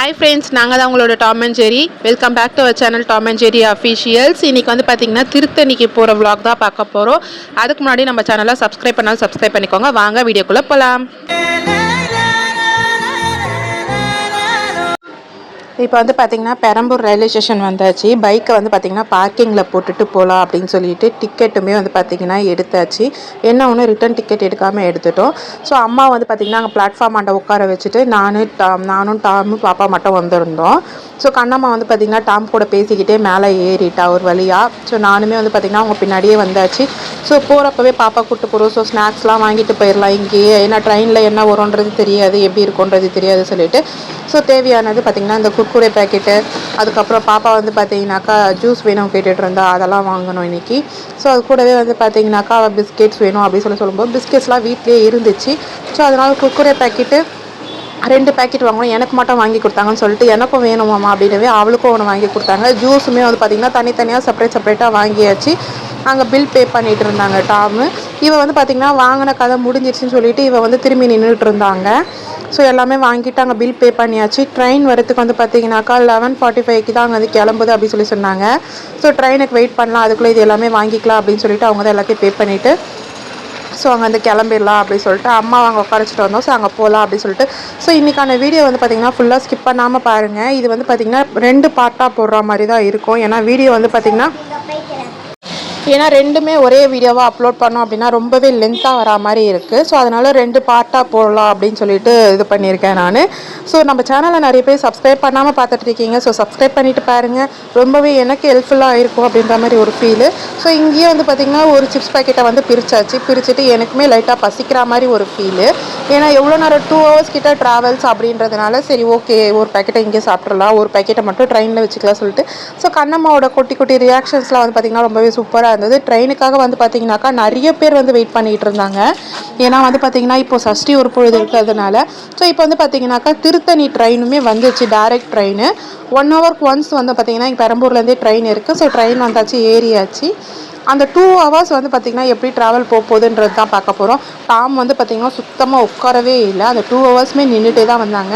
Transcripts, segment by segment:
Hi friends நாங்கள் தான் உங்களோட Tom and Jerry welcome back to our channel Tom and Jerry officials இன்றைக்கி வந்து பார்த்திங்கன்னா திருத்தணிக்கு போகிற விளாக் தான் பார்க்க போகிறோம் அதுக்கு முன்னாடி நம்ம சேனலை சப்ஸ்கிரைப் பண்ணாலும் சப்ஸ்கிரைப் பண்ணிக்கோங்க. வாங்க வீடியோக்குள்ளே போகலாம் இப்போ வந்து பார்த்தீங்கன்னா பெரம்பூர் ரயில்வே ஸ்டேஷன் வந்தாச்சு. பைக்கை வந்து பார்த்தீங்கன்னா பார்க்கிங்கில் போட்டுட்டு போகலாம் அப்படின்னு சொல்லிட்டு டிக்கெட்டுமே வந்து பார்த்தீங்கன்னா எடுத்தாச்சு. என்ன ஒன்று ரிட்டன் டிக்கெட் எடுக்காமல் எடுத்துட்டோம். ஸோ அம்மா வந்து பார்த்தீங்கன்னா அங்கே பிளாட்ஃபார்ம் ஆண்ட உட்கார வச்சுட்டு நானும் டாம் நானும் டாமும் பாப்பா மட்டும் வந்திருந்தோம். ஸோ கண்ணம்மா வந்து பார்த்தீங்கன்னா டாம் கூட பேசிக்கிட்டே மேலே ஏறிட்டா ஒரு வழியாக ஸோ நானுமே வந்து பார்த்தீங்கன்னா அவங்க பின்னாடியே வந்தாச்சு. ஸோ போகிறப்பவே பாப்பா கூப்பிட்டு போகிறோம் ஸோ ஸ்நாக்ஸ்லாம் வாங்கிட்டு போயிடலாம் இங்கேயே ஏன்னா ட்ரெயினில் என்ன வரும்ன்றது தெரியாது எப்படி இருக்கும்ன்றது தெரியாது சொல்லிட்டு. ஸோ தேவையானது பார்த்திங்கன்னா இந்த குர்குரே பேக்கெட்டு அதுக்கப்புறம் பாப்பா வந்து பார்த்தீங்கன்னாக்கா ஜூஸ் வேணும் கேட்டுட்டு இருந்தா அதெல்லாம் வாங்கணும் இன்னைக்கு. ஸோ அது கூடவே வந்து பார்த்தீங்கன்னாக்கா அவள் பிஸ்கெட்ஸ் வேணும் அப்படின்னு சொல்லி சொல்லும்போது பிஸ்கெட்ஸ்லாம் வீட்லேயே இருந்துச்சு. ஸோ அதனால் குர்குரே பேக்கெட்டு ரெண்டு பேக்கெட் வாங்கணும். எனக்கு மட்டும் வாங்கி கொடுத்தாங்கன்னு சொல்லிட்டு எனக்கும் வேணுமாம்மா அப்படின்னவே அவளுக்கும் ஒன்று வாங்கி கொடுத்தாங்க. ஜூஸுமே வந்து பார்த்திங்கன்னா தனித்தனியாக செப்பரேட் செப்பரேட்டாக வாங்கியாச்சு. அங்கே பில் பே பண்ணிகிட்டு இருந்தாங்க டாமு. இவள் வந்து பார்த்திங்கன்னா வாங்கின கதை முடிஞ்சிருச்சுன்னு சொல்லிட்டு இவள் வந்து திரும்பி நின்றுட்டு இருந்தாங்க. ஸோ எல்லாமே வாங்கிட்டு அங்கே பில் பே பண்ணியாச்சு. ட்ரெயின் வரத்துக்கு வந்து பார்த்தீங்கன்னாக்கா லெவன் ஃபார்ட்டி ஃபைவ்க்கு தான் அங்கே வந்து கிளம்புது அப்படின்னு சொல்லி சொன்னாங்க. ஸோ ட்ரெயினுக்கு வெயிட் பண்ணலாம். அதுக்குள்ளே இது எல்லாமே வாங்கிக்கலாம் அப்படின்னு சொல்லிட்டு அவங்க தான் எல்லாத்தையும் பே பண்ணிவிட்டு ஸோ அங்கே வந்து கிளம்பிடலாம் அப்படின்னு சொல்லிட்டு அம்மா அங்கே உட்காரச்சிட்டு வந்தோம். ஸோ அங்கே போகலாம் அப்படின்னு சொல்லிட்டு. ஸோ இன்றைக்கான வீடியோ வந்து பார்த்திங்கன்னா ஃபுல்லாக ஸ்கிப் பண்ணாமல் பாருங்கள் இது வந்து பார்த்திங்கன்னா ரெண்டு பார்ட்டாக போடுற மாதிரி தான் இருக்கும். ஏன்னா வீடியோ வந்து பார்த்திங்கன்னா ஏன்னா ரெண்டுமே ஒரே வீடியோவாக அப்லோட் பண்ணோம் அப்படின்னா ரொம்பவே லென்த்தாக வரா மாதிரி இருக்குது ஸோ அதனால் ரெண்டு பார்ட்டாக போடலாம் அப்படின்னு சொல்லிட்டு இது பண்ணியிருக்கேன் நான். ஸோ நம்ம சேனலை நிறைய பேர் சப்ஸ்கிரைப் பண்ணாமல் பார்த்துட்டு இருக்கீங்க. ஸோ சப்ஸ்கிரைப் பண்ணிட்டு பாருங்கள் ரொம்பவே எனக்கு ஹெல்ப்ஃபுல்லாக இருக்கும் அப்படின்ற மாதிரி ஒரு ஃபீலு ஸோ இங்கேயே வந்து பார்த்திங்கன்னா ஒரு சிப்ஸ் பாக்கெட்டை வந்து பிரிச்சாச்சு. பிரிச்சுட்டு எனக்குமே லைட்டாக பசிக்கிற மாதிரி ஒரு ஃபீலு ஏன்னா எவ்வளோ நேரம் டூ ஹவர்ஸ் கிட்ட ட்ராவல்ஸ் அப்படின்றதுனால சரி ஓகே ஒரு பேக்கெட்டை இங்கே சாப்பிட்றலாம் ஒரு பேக்கெட்டை மட்டும் ட்ரெயினில் வச்சுக்கலாம் சொல்லிட்டு. ஸோ கண்ணம்மாவோட குட்டி குட்டி ரியாக்ஷன்ஸ்லாம் வந்து பார்த்திங்கன்னா ரொம்பவே சூப்பராக இருந்தது ட்ரெயினுக்காக வந்து பார்த்திங்கனாக்கா நிறைய பேர் வந்து வெயிட் பண்ணிகிட்டு இருந்தாங்க. ஏன்னா வந்து பார்த்திங்கன்னா இப்போ சஷ்டி ஒரு பொழுது இருக்கிறதுனால. ஸோ இப்போ வந்து பார்த்திங்கனாக்கா திருத்தணி ட்ரெயினுமே வந்துச்சு டைரக்ட் ட்ரெயின் ஒன் ஹவர்க்கு ஒன்ஸ் வந்து பார்த்திங்கன்னா இங்கே பெரம்பூர்லேருந்தே ட்ரெயின் இருக்குது ஸோ ட்ரெயின் வந்தாச்சு ஏறியாச்சு. அந்த டூ ஹவர்ஸ் வந்து பார்த்திங்கன்னா எப்படி ட்ராவல் போக போகுதுன்றது தான் பார்க்க போகிறோம் டாம் வந்து பார்த்திங்கன்னா சுத்தமாக உட்காரவே இல்லை. அந்த டூ ஹவர்ஸுமே நின்றுட்டே தான் வந்தாங்க.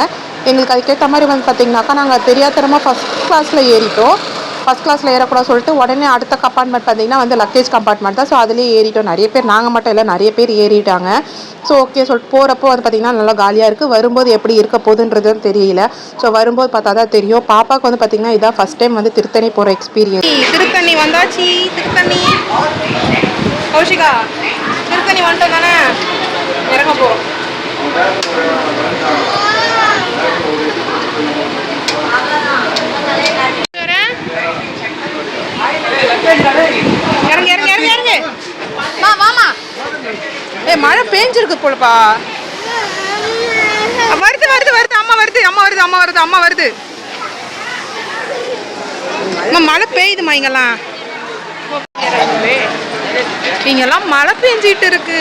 எங்களுக்கு அதுக்கேற்ற மாதிரி வந்து பார்த்திங்கனாக்கா நாங்கள் தெரியாதனமாக ஃபஸ்ட் கிளாஸில் ஏறிட்டோம். ஃபஸ்ட் கிளாஸில் ஏறக்கூடாது சொல்லிட்டு உடனே அடுத்த கம்பார்ட்மெண்ட் பார்த்தீங்கன்னா வந்து லக்கேஜ் கம்பார்ட்மெண்ட் தான். ஸோ அதுலேயே ஏறிட்டோம். நிறைய பேர் நாங்கள் மட்டும் இல்லை நிறைய பேர் ஏறிட்டாங்க. ஸோ ஓகே சொல்லிட்டு போகிறப்போ வந்து பார்த்திங்கன்னா நல்லா காலியாக இருக்குது வரும்போது எப்படி இருக்க போகுதுன்றது தெரியல. ஸோ வரும்போது பார்த்தா தான் தெரியும். பாப்பாவுக்கு வந்து பார்த்திங்கன்னா இதான் ஃபஸ்ட் டைம் வந்து திருத்தணி போகிற எக்ஸ்பீரியன்ஸ் திருத்தணி வந்தாச்சு. திருத்தணி. கௌஷிகா திருத்தணி வந்துட்டோம் தானே இறங்க போகிறோம் இறங்கு இறங்கு இறங்கு இறங்கு மா வாமா ஏய் மழை பேஞ்சிருக்கு போலப்பா வருது வருது வருது அம்மா வருது அம்மா வருது அம்மா வருது அம்மா வருது. அம்மா மழை பெய்யுதுமா இங்கெல்லாம்? இங்கெல்லாம் மழை பெஞ்சிட்டு இருக்கு.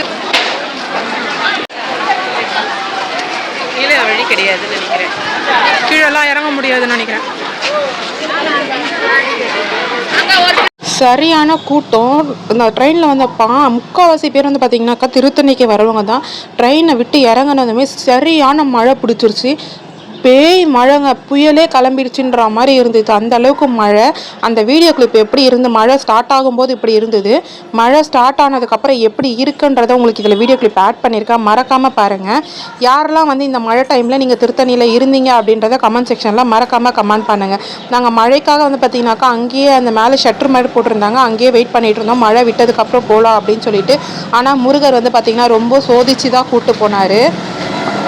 வழி கிடையாதுன்னு நினைக்கிறேன். கீழெல்லாம் இறங்க முடியாதுன்னு நினைக்கிறேன். சரியான கூட்டம். இந்த ட்ரெயினில் வந்தப்பா முக்கால்வாசி பேர் வந்து பார்த்தீங்கன்னாக்கா திருத்தணிக்கு வரவங்க தான். ட்ரெயினை விட்டு இறங்குனதுமே சரியான மழை பிடிச்சிருச்சு. பேய் மழைங்க புயலே கிளம்பிடுச்சுன்ற மாதிரி இருந்தது. அந்த அளவுக்கு மழை. அந்த வீடியோ கிளிப் எப்படி இருந்து மழை ஸ்டார்ட் ஆகும்போது இப்படி இருந்தது. மழை ஸ்டார்ட் ஆனதுக்கப்புறம் எப்படி இருக்குன்றதை உங்களுக்கு இதில் வீடியோ கிளிப் ஆட் பண்ணியிருக்கேன். மறக்காமல் பாருங்கள் யாரெல்லாம் வந்து இந்த மழை டைமில் நீங்கள் திருத்தணியில் இருந்தீங்க அப்படின்றத கமெண்ட் செக்ஷனில் மறக்காமல் கமெண்ட் பண்ணுங்கள் நாங்கள் மழைக்காக வந்து பார்த்தீங்கன்னாக்கா அங்கேயே அந்த மேலே ஷட்டர் மாதிரி போட்டிருந்தாங்க. அங்கேயே வெயிட் பண்ணிட்டு இருந்தோம். மழை விட்டதுக்கப்புறம் போகலாம் அப்படின்னு சொல்லிட்டு. ஆனால் முருகர் வந்து பார்த்திங்கன்னா ரொம்ப சோதிச்சு தான் கூப்பிட்டு போனார்.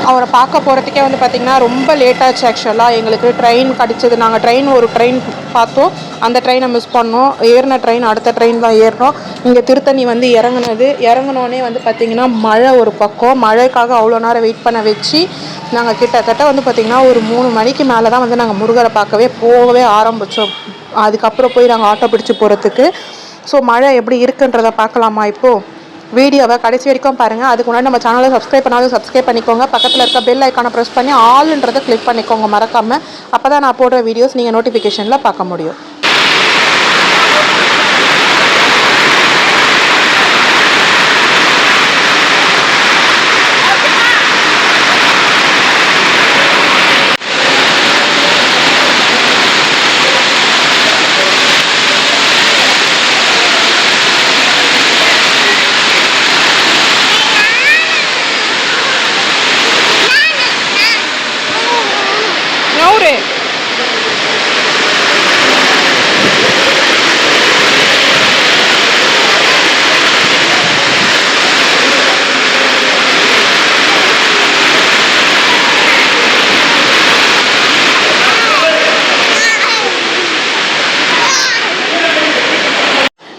அவரை பார்க்க போகிறதுக்கே வந்து பார்த்திங்கன்னா ரொம்ப லேட் ஆச்சு ஆக்சுவலாக எங்களுக்கு ட்ரெயின் கிடச்சது. நாங்கள் ட்ரெயின் ஒரு ட்ரெயின் பார்த்தோம். அந்த ட்ரெயினை மிஸ் பண்ணோம். ஏறின ட்ரெயின் அடுத்த ட்ரெயின் தான் ஏறினோம் இங்கே திருத்தணி வந்து இறங்குனது. இறங்குனோடனே வந்து பார்த்திங்கன்னா மழை ஒரு பக்கம். மழைக்காக அவ்வளோ நேரம் வெயிட் பண்ண வச்சு நாங்கள் கிட்டத்தட்ட வந்து பார்த்திங்கன்னா ஒரு மூணு மணிக்கு மேலே தான் வந்து நாங்கள் முருகரை பார்க்கவே போகவே ஆரம்பித்தோம் அதுக்கப்புறம் போய் நாங்கள் ஆட்டோ பிடிச்சி போகிறதுக்கு ஸோ மழை எப்படி இருக்குன்றதை பார்க்கலாமா இப்போது வீடியோவை கடைசி வரைக்கும் பாருங்கள் அதுக்கு முன்னாடி நம்ம சேனலை சப்ஸ்கிரைப் பண்ணாலும் சப்ஸ்கிரைப் பண்ணிக்கோங்க. பக்கத்தில் இருக்க பெல் ஐக்கானை ப்ரெஸ் பண்ணி ஆல்ன்றதை கிளிக் பண்ணிக்கோங்க. மறக்காமல் அப்போ தான் நான் போடுற வீடியோஸ் நீங்கள் நோட்டிஃபிகேஷனில் பார்க்க முடியும்.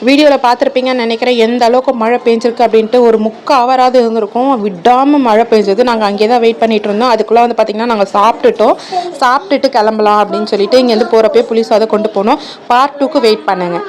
வீடியோவில் பார்த்துருப்பீங்கன்னு நினைக்கிறேன். எந்த அளவுக்கு மழை பெஞ்சிருக்கு அப்படின்ட்டு ஒரு முக்கா அவராது இருந்திருக்கும். விடாமல் மழை பெஞ்சது. நாங்கள் அங்கே தான் வெயிட் பண்ணிட்டு இருந்தோம். அதுக்குள்ளே வந்து பார்த்திங்கன்னா நாங்கள் சாப்பிட்டுட்டோம். சாப்பிட்டுட்டு கிளம்பலாம் அப்படின்னு சொல்லிட்டு இங்கேருந்து போகிறப்பே புளி சாதம் கொண்டு போனோம். பார்ட் டூக்கு வெயிட் பண்ணுங்கள்